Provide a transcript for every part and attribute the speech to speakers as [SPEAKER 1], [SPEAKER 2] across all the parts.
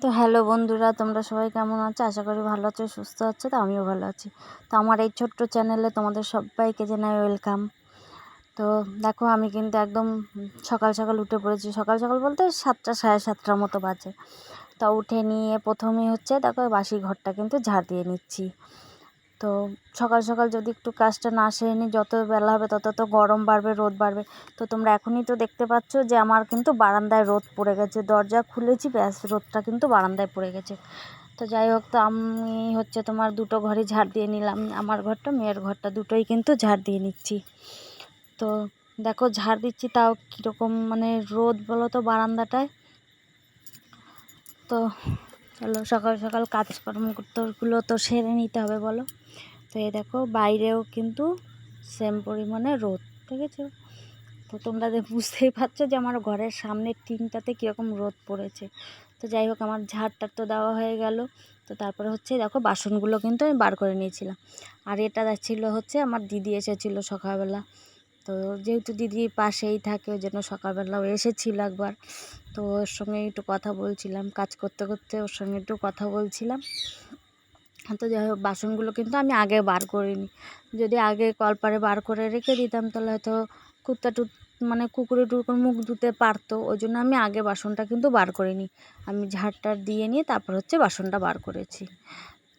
[SPEAKER 1] তো হ্যালো বন্ধুরা, তোমরা সবাই কেমন আছো? আশা করি ভালো আছো, সুস্থ আছো, তো আমিও ভালো আছি। তো আমার এই ছোট্ট চ্যানেলে তোমাদের সবাইকে জানাই ওয়েলকাম। তো দেখো, আমি কিন্তু একদম সকাল সকাল উঠে পড়েছি। সকাল সকাল বলতে সাতটা, সাড়ে সাতটার মতো বাজে। তা উঠে নিয়ে প্রথমেই হচ্ছে, দেখো, বাসি ঘরটা কিন্তু ঝাড় দিয়ে নিচ্ছি। তো সকাল সকাল যদি একটু কাজটা না সেরে নিই, যত বেলা হবে তত তো গরম বাড়বে, রোদ বাড়বে। তো তোমরা এখনই তো দেখতে পাচ্ছ যে আমার কিন্তু বারান্দায় রোদ পড়ে গেছে। দরজা খুলেছি, ব্যাস রোদটা কিন্তু বারান্দায় পড়ে গেছে। তো যাই হোক, তো আমি হচ্ছে তোমার দুটো ঘরই ঝাড় দিয়ে নিলাম। আমার ঘরটা, মেয়ের ঘরটা দুটোই কিন্তু ঝাড় দিয়ে নিচ্ছি। তো দেখো, ঝাড় দিচ্ছি তাও কীরকম মানে রোদ বলো তো বারান্দাটায়। তো চলো, সকাল সকাল কাজকর্মগুলো তো সেরে নিতে হবে বলো। তো এই দেখো, বাইরেও কিন্তু সেম পরিমাণে রোদ, ঠিক আছে? তো তোমরা বুঝতেই পারছ যে আমার ঘরের সামনের টিনটাতে কীরকম রোদ পড়েছে। তো যাই হোক, আমার ঝাড়টা তো দেওয়া হয়ে গেল। তো তারপরে হচ্ছে, দেখো, বাসনগুলো কিন্তু আমি বার করে নিয়েছিলাম। আর এটা ছিল হচ্ছে, আমার দিদি এসেছিল সকালবেলা। তো যেহেতু দিদি পাশেই থাকে, ওই জন্য সকালবেলাও এসেছিল একবার। তো ওর সঙ্গে একটু কথা বলছিলাম, কাজ করতে করতে ওর সঙ্গে একটু কথা বলছিলাম। তো যাই হোক, বাসনগুলো কিন্তু আমি আগে বার করিনি। যদি আগে কলপারে বার করে রেখে দিতাম, তাহলে হয়তো কুত্তা টুত মানে কুকুরে টুকুর মুখ ধুতে পারতো। ওই জন্য আমি আগে বাসনটা কিন্তু বার করিনি। আমি ঝাড়টা দিয়ে নিয়ে তারপর হচ্ছে বাসনটা বার করেছি।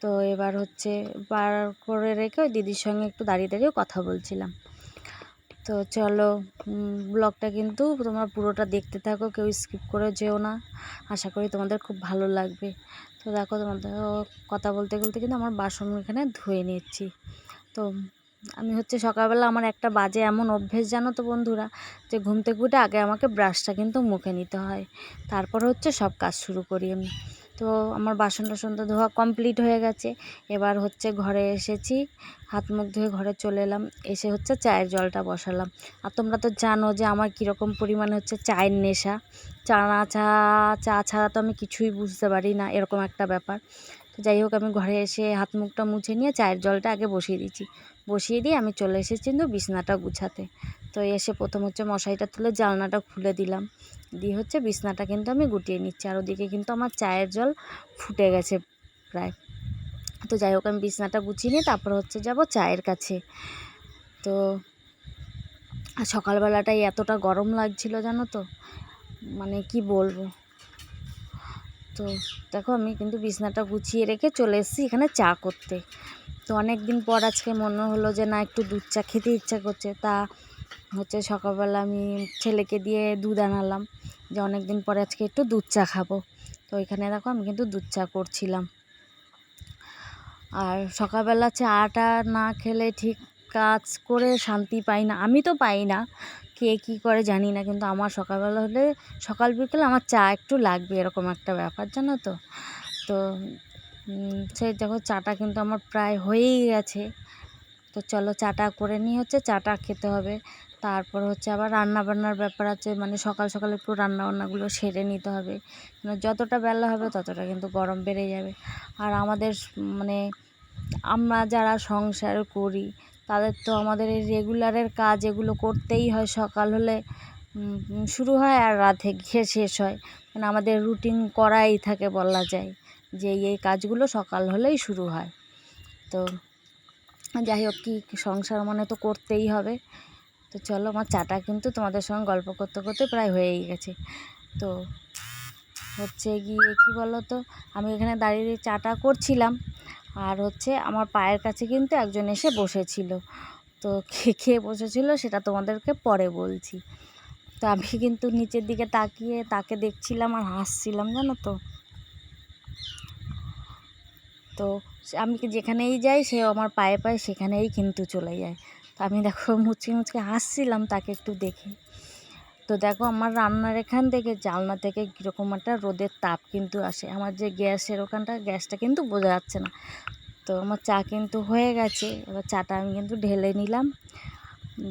[SPEAKER 1] তো এবার হচ্ছে বার করে রেখে দিদির সঙ্গে একটু দাঁড়িয়ে দাঁড়িয়ে কথা বলছিলাম। তো চলো ব্লগটা কিন্তু তোমরা পুরোটা দেখতে থাকো, কেউ স্কিপ করে যেও না। আশা করি তোমাদের খুব ভালো লাগবে। তো দেখো, তোমাদের কথা বলতে বলতে কিন্তু আমার বাসন এখানে ধুয়ে নিচ্ছি। তো আমি হচ্ছে সকালবেলা আমার একটা বাজে এমন অভ্যেস, জানো তো বন্ধুরা, যে ঘুম থেকে উঠে আগে আমাকে ব্রাশটা কিন্তু মুখে নিতে হয়। তারপর হচ্ছে সব কাজ শুরু করি আমি। তো আমার বাসন টাসন তো ধোয়া কমপ্লিট হয়ে গেছে। এবার হচ্ছে ঘরে এসেছি, হাত মুখ ধুয়ে ঘরে চলে এলাম, এসে হচ্ছে চায়ের জলটা বসালাম। আর তোমরা তো জানো যে আমার কীরকম পরিমাণে হচ্ছে চায়ের নেশা। চা না চা চা ছাড়া তো আমি কিছুই বুঝতে পারি না, এরকম একটা ব্যাপার। তো যাই হোক, আমি ঘরে এসে হাত মুখটা মুছে নিয়ে চায়ের জলটা আগে বসিয়ে দিচ্ছি বসিয়ে দিয়ে আমি চলে এসেছি কিন্তু বিছনাটা গুছাতে। তো এসে প্রথম হচ্ছে মশারিটা তুলে জানলাটা খুলে দিলাম। দিয়ে হচ্ছে বিছনাটা কিন্তু আমি গুটিয়ে নিচ্ছি। আর ওদিকে কিন্তু আমার চায়ের জল ফুটে গেছে প্রায়। তো যাই হোক, আমি বিছনাটা গুছিয়ে নিয়ে তারপর হচ্ছে যাব চায়ের কাছে। তো সকালবেলাটাই এতটা গরম লাগছিল জানো তো? মানে কি বলব? তো দেখো, আমি কিন্তু বিছনাটা গুছিয়ে রেখে চলে এসেছি এখানে চা করতে। তো অনেক দিন পর আজকে মনে হলো যে না, একটু দুধ চা খেতে ইচ্ছা করছে। তা হচ্ছে সকালবেলা আমি ছেলেকে দিয়ে দুধ আনালাম যে অনেক দিন পরে আজকে একটু দুধ চা খাব। তো ওইখানে দেখো আমি কিন্তু দুধ চা করছিলাম। আর সকালবেলা চাটা না খেলে ঠিক কাজ করে শান্তি পাই না। আমি তো পাই না, কে কী করে জানি না, কিন্তু আমার সকালবেলা হলে সকাল বিকেলে আমার চা একটু লাগবে এরকম একটা ব্যাপার, জানো তো? তো সেই দেখো চাটা কিন্তু আমার প্রায় হয়েই গেছে। তো চলো চাটা করে নিয়ে হচ্ছে চাটা খেতে হবে। তারপর হচ্ছে আবার রান্না বান্নার ব্যাপার আছে মানে সকাল সকাল একটু রান্না বান্নাগুলো সেরে নিতে হবে। মানে যতটা বেলা হবে ততটা কিন্তু গরম বেড়ে যাবে। আর আমাদের মানে আমরা যারা সংসার করি, তাদের তো আমাদের এই রেগুলারের কাজ এগুলো করতেই হয়। সকাল হলে শুরু হয় আর রাতে গিয়ে শেষ হয়। মানে আমাদের রুটিন করাই থাকে বলা যায় যে এই কাজগুলো সকাল হলেই শুরু হয়। তো যাই হোক, কী সংসার মানে তো করতেই হবে। তো চলো, আমার চাটা কিন্তু তোমাদের সঙ্গে গল্প করতে করতে প্রায় হয়েই গেছে। তো হচ্ছে গিয়ে, কী বলো তো আমি এখানে দাঁড়িয়ে চাটা করছিলাম। আর হচ্ছে আমার পায়ের কাছে কিন্তু একজন এসে বসেছিল। তো খেয়ে বসেছিল সেটা তোমাদেরকে পরে বলছি। তো আমি কিন্তু নিচের দিকে তাকিয়ে তাকে দেখছিলাম আর হাসছিলাম, জানো তো। তো আমি যেখানেই যাই সে আমার পায়ে পায়ে সেখানেই কিন্তু চলে যায়। তো আমি দেখো মুচকে মুচকে হাসছিলাম তাকে একটু দেখে। তো দেখো আমার রান্নার এখান থেকে জানলা থেকে কীরকম একটা রোদের তাপ কিন্তু আসে। আমার যে গ্যাসের ওখানটা, গ্যাসটা কিন্তু বোঝা যাচ্ছে না। তো আমার চা কিন্তু হয়ে গেছে। এবার চাটা আমি কিন্তু ঢেলে নিলাম।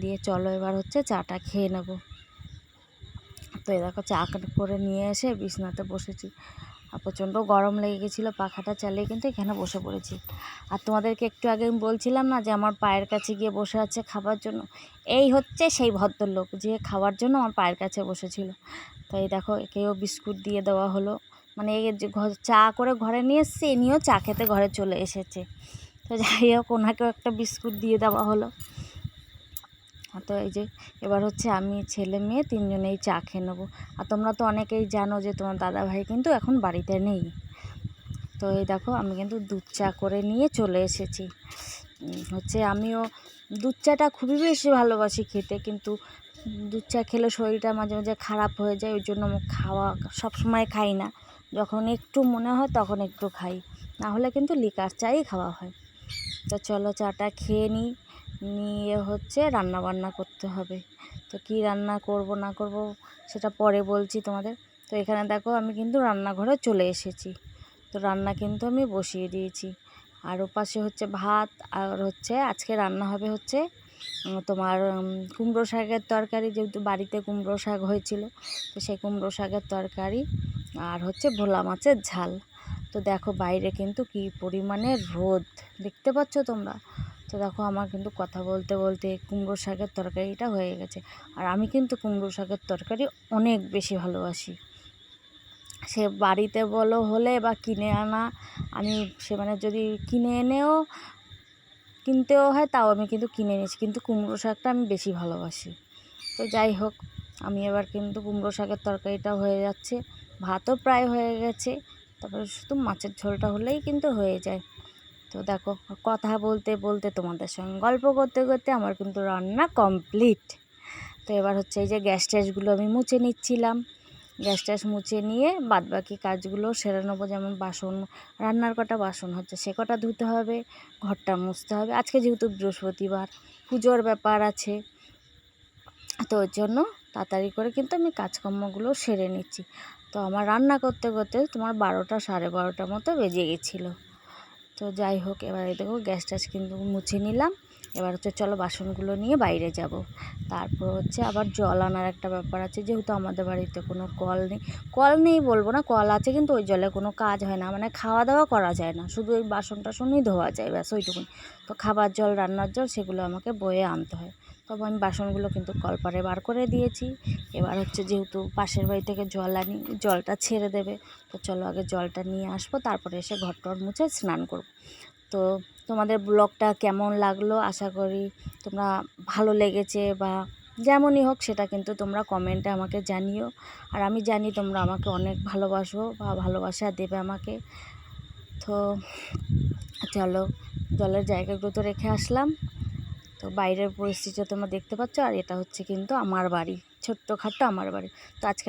[SPEAKER 1] দিয়ে চলো এবার হচ্ছে চাটা খেয়ে নেব। তো এ দেখো চা করে নিয়ে এসে বিছনাতে বসেছি। আর প্রচণ্ড গরম লেগে গেছিল, পাখাটা চালিয়ে কিন্তু এখানে বসে পড়েছি। আর তোমাদেরকে একটু আগে আমি বলছিলাম না যে আমার পায়ের কাছে গিয়ে বসে আছে খাবার জন্য? এই হচ্ছে সেই ভদ্রলোক যে খাওয়ার জন্য আমার পায়ের কাছে বসেছিল। তো এই দেখো, একেও বিস্কুট দিয়ে দেওয়া হলো। মানে ঘর চা করে ঘরে নিয়ে এসছে, এ নিয়েও চা খেতে ঘরে চলে এসেছে। তো যাই হোক, ওনাকেও একটা বিস্কুট দিয়ে দেওয়া হলো। তো এই যে এবার হচ্ছে আমি, ছেলে, মেয়ে তিনজনেই চা খেয়ে নেব। আর তোমরা তো অনেকেই জানো যে তোমার দাদা ভাই কিন্তু এখন বাড়িতে নেই। তো এই দেখো, আমি কিন্তু দুধ চা করে নিয়ে চলে এসেছি। হচ্ছে আমিও দুধ চাটা খুবই বেশি ভালোবাসি খেতে, কিন্তু দুধ চা খেলে শরীরটা মাঝে মাঝে খারাপ হয়ে যায়, ওই জন্য খাওয়া সব সময় খাই না। যখন একটু মনে হয় তখন একটু খাই। না হলে কিন্তু লিকার চাই খাওয়া হয়। তো চলো চাটা খেয়ে নিই। নিয়ে হচ্ছে রান্না বান্না করতে হবে। তো কী রান্না করব, না করব সেটা পরে বলছি তোমাদের। তো এখানে দেখো আমি কিন্তু রান্নাঘরে চলে এসেছি। তো রান্না কিন্তু আমি বসিয়ে দিয়েছি। আর ওপাশে হচ্ছে ভাত, আর হচ্ছে আজকে রান্না হবে হচ্ছে তোমার কুমড়ো শাকের তরকারি, যেহেতু বাড়িতে কুমড়ো শাক হয়েছিল, তো সেই কুমড়ো শাকের তরকারি আর হচ্ছে ভোলা মাছের ঝাল। তো দেখো বাইরে কিন্তু কী পরিমাণে রোদ। দেখতে পাচ্ছ তোমরা? তো দেখো আমার কিন্তু কথা বলতে বলতে কুমড়ো শাকের তরকারিটা হয়ে গেছে। আর আমি কিন্তু কুমড়ো শাকের তরকারি অনেক বেশি ভালোবাসি। সে বাড়িতে বলো হলে বা কিনে আনা, আমি সে মানে যদি কিনে এনেও, কিনতেও হয় তাও আমি কিন্তু কিনে নিয়েছি কিন্তু কুমড়ো শাকটা আমি বেশি ভালোবাসি। তো যাই হোক, আমি এবার কিন্তু কুমড়ো শাকের তরকারিটা হয়ে যাচ্ছে। ভাতও প্রায় হয়ে গেছে। তারপরে শুধু মাছের ঝোলটা হলেই কিন্তু হয়ে যায়। তো দেখো, কথা বলতে বলতে তোমাদের সঙ্গে গল্প করতে করতে আমার কিন্তু রান্না কমপ্লিট তো এবার হচ্ছে এই যে গ্যাস ট্যাসগুলো আমি মুছে নিচ্ছিলাম। গ্যাস ট্যাস মুছে নিয়ে বাদ বাকি কাজগুলো সেরে নেব। যেমন বাসন, রান্নার কটা বাসন হচ্ছে সে কটা ধুতে হবে, ঘরটা মুছতে হবে। আজকে যেহেতু বৃহস্পতিবার, পুজোর ব্যাপার আছে। তো ওর জন্য তাড়াতাড়ি করে কিন্তু আমি কাজকর্মগুলো সেরে নিচ্ছি। তো আমার রান্না করতে করতে তোমার বারোটা, সাড়ে বারোটার মতো বেজে গেছিল। তো যাই হোক, এবারে দেখো গ্যাস ট্যাস কিন্তু মুছে নিলাম। এবার হচ্ছে চলো বাসনগুলো নিয়ে বাইরে যাব। তারপর হচ্ছে আবার জল আনার একটা ব্যাপার আছে, যেহেতু আমাদের বাড়িতে কোনো কল নেই। কল নেই বলব না, কল আছে কিন্তু ওই জলে কোনো কাজ হয় না মানে খাওয়া দাওয়া করা যায় না। শুধু ওই বাসন টাসনই ধোয়া যায়, ব্যাস ওইটুকুন। তো খাবার জল, রান্নার জল, সেগুলো আমাকে বয়ে আনতে হয়। তবে আমি বাসনগুলো কিন্তু কলপারে বার করে দিয়েছি। এবার হচ্ছে যেহেতু পাশের বাড়ি থেকে জল আনি, জলটা ছেড়ে দেবে, তো চলো আগে জলটা নিয়ে আসব, তারপরে এসে ঘর টর মুছে স্নান করব। তো তোমাদের ব্লগটা কেমন লাগল? আশা করি তোমরা ভালো লেগেছে বা যেমনই হোক সেটা কিন্তু তোমরা কমেন্টে আমাকে জানিও। আর আমি জানি তোমরা আমাকে অনেক ভালোবাসো বা ভালোবাসা দেবে আমাকে। তো চলো জলের জায়গাগুলো তো রেখে আসলাম। তো বাইরের পরিস্থিতি তোমরা দেখতে পাচ্ছ, আর এটা হচ্ছে কিন্তু আমার বাড়ি, ছোট্ট ছোট্টখাট্টো আমার বাড়ি। তো আজকে